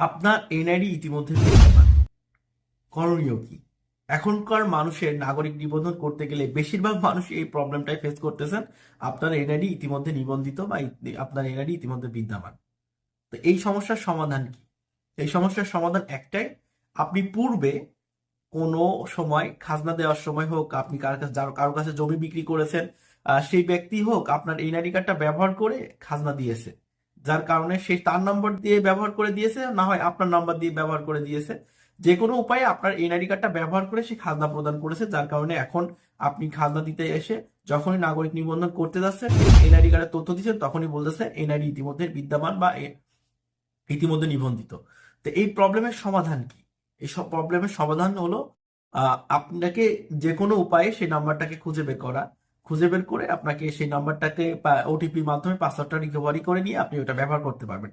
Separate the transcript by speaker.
Speaker 1: আপনার এনআইডি ইতিমধ্যে করণীয় কি? এখনকার মানুষের নাগরিক নিবন্ধন করতে গেলে বেশিরভাগ মানুষ এই প্রবলেমটাই ফেস করতেছেন। আপনার এনআইডি ইতিমধ্যে নিবন্ধিত বা আপনার এনআইডি ইতিমধ্যে বিদ্যমান। তো এই সমস্যার সমাধান কি? এই সমস্যার সমাধান একটাই, আপনি পূর্বে কোনো সময় খাজনা দেওয়ার সময় হোক, আপনি কার কাছে কারও কাছে জমি বিক্রি করেছেন সেই ব্যক্তি হোক, আপনার এনআইডি কার্ডটা ব্যবহার করে খাজনা দিয়েছে। যার কারণে সেই তার নম্বর দিয়ে ব্যবহার করে দিয়েছে, না হয় আপনার নাম্বার দিয়ে ব্যবহার করে দিয়েছে। যে কোনো উপায়ে আপনার এনআইডি কার্ডটা ব্যবহার করে সে খাজনা প্রদান করেছে, যার কারণে এখন আপনি খাজনা দিতে এসে যখনই নাগরিক নিবন্ধন করতে যাচ্ছেন এনআইডি কার্ডের তথ্য দিচ্ছেন, তখনই বলতেছে এনআইডি ইতিমধ্যে বিদ্যমান বা ইতিমধ্যে নিবন্ধিত। তো এই প্রবলেমের সমাধান কি? এই সব প্রবলেমের সমাধান হলো আপনাকে যে কোনো উপায়ে সেই নাম্বারটাকে খুঁজে বের করা। খুঁজে বের করে আপনাকে সেই নাম্বারটাকে ওটিপির মাধ্যমে পাসওয়ার্ডটা রিকভারি করে নিয়ে আপনি ওটা ব্যবহার করতে পারবেন।